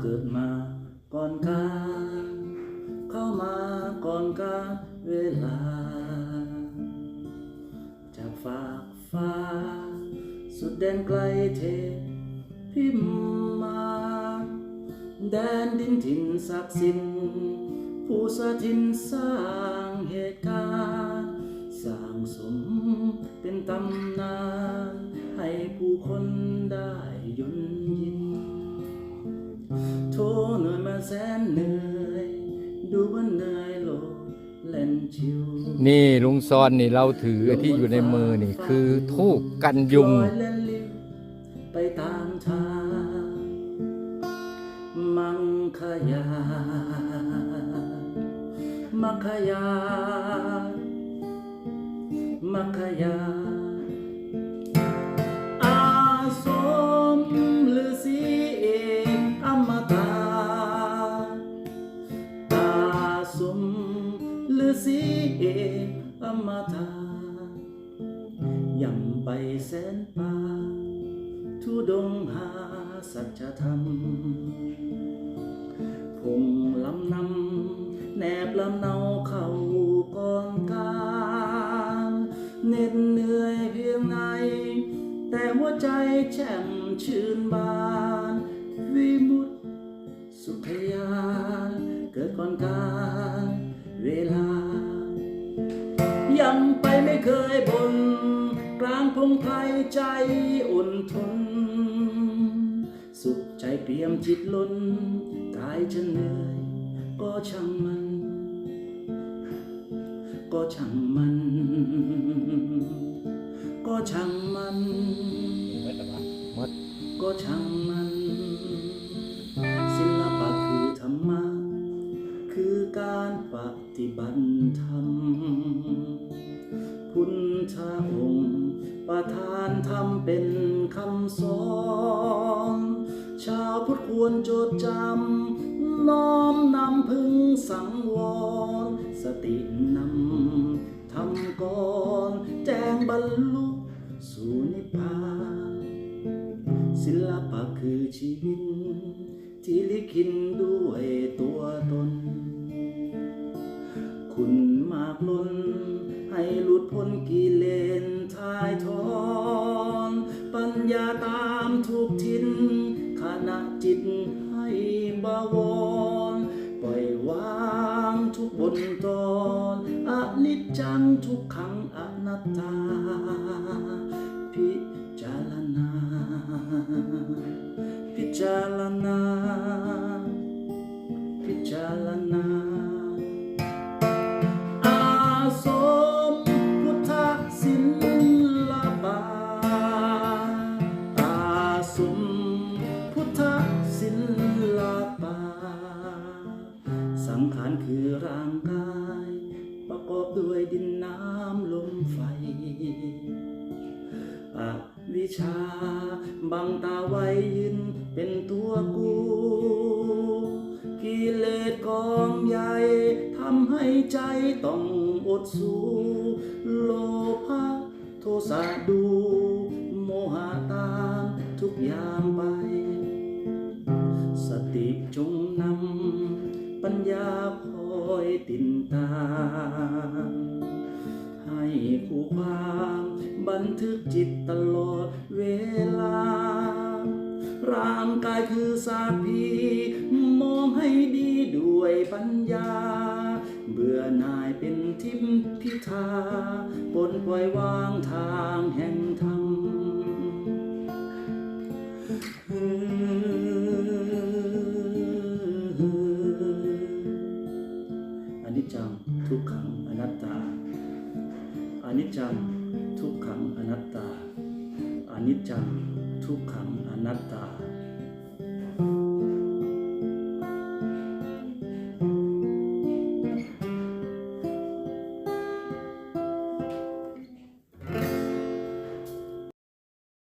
เกิดมาก่อนการเข้ามาก่อนการเวลา จากฝากฟ้า สุดแดนไกลเทพิมมาแดนดินถิ่นศักดิ์สิทธิ์ผู้สถินสร้างเหตุการณ์สร้างสมเป็นตำนาน ให้ผู้คนได้ยนยิน แสนเหนื่อย ดูว่าเหนื่อยโลดเล่นชิวนี่ลุงซอนนี่เราถือที่อยู่ในมือนี่คือทูบกันยุง ลอยเล่นลิ้วไปตามทาง มังคยา มัคคยา มัคคยาอา สมฤาษีเอกอมตะย่ำไปแสนป่าทุดงหาสัจธรรมพงลำนำแนบลำเนาเข้าก่อนการเหน็ดเหนื่อยเพียงไหน แต่หัวใจแช่มชื่นบาน วิมุตสุขยานเกิดก่อนการ ลา ยังไปไม่เคยบน กลางพงไพรใจอุ่นทน สุขใจเตรียมจิตล้น กายจะเหนื่อย ก็ช่างมัน ก็ช่างมัน ก็ช่างมันหมดก็ช่างมัน บัติธรรม พุทธองค์ประทานธรรมเป็นคำสอนชาวพุทธควรจดจำ น้อมนำพึงสังวร สตินำทำก่อนแจ้งบรรลุสู่นิพพานศิลปะคือชีวิตที่ลิขิตด้วยตัวตนากล้นให้หลุดพ้นกิเลสทายทอนปัญญาตามทุกทินขณะจิตให้บาวรปล่อยวางทุกบนตอนอนิจจังทุกขังอนัตตา พิจารณา พิจารณา พิจารณา ดินน้ำลมไฟอวิชาบังตาไว้ยืนเป็นตัวกูกิเลสกองใหญ่ทำให้ใจต้องอดสู้โลภะโทสะดู โมหะตามทุกอย่างไป ปัญญาคอยติดตามให้คู่ความบันทึกจิตตลอดเวลา ร่างกายคือสาพีมองให้ดีด้วยปัญญา เบื่อหน่ายเป็นทิมพิธาปลดปล่อยวางทางแห่งธรรม จัง ทุกขังอนัตตาอนิจจัง ทุกขังอนัตตา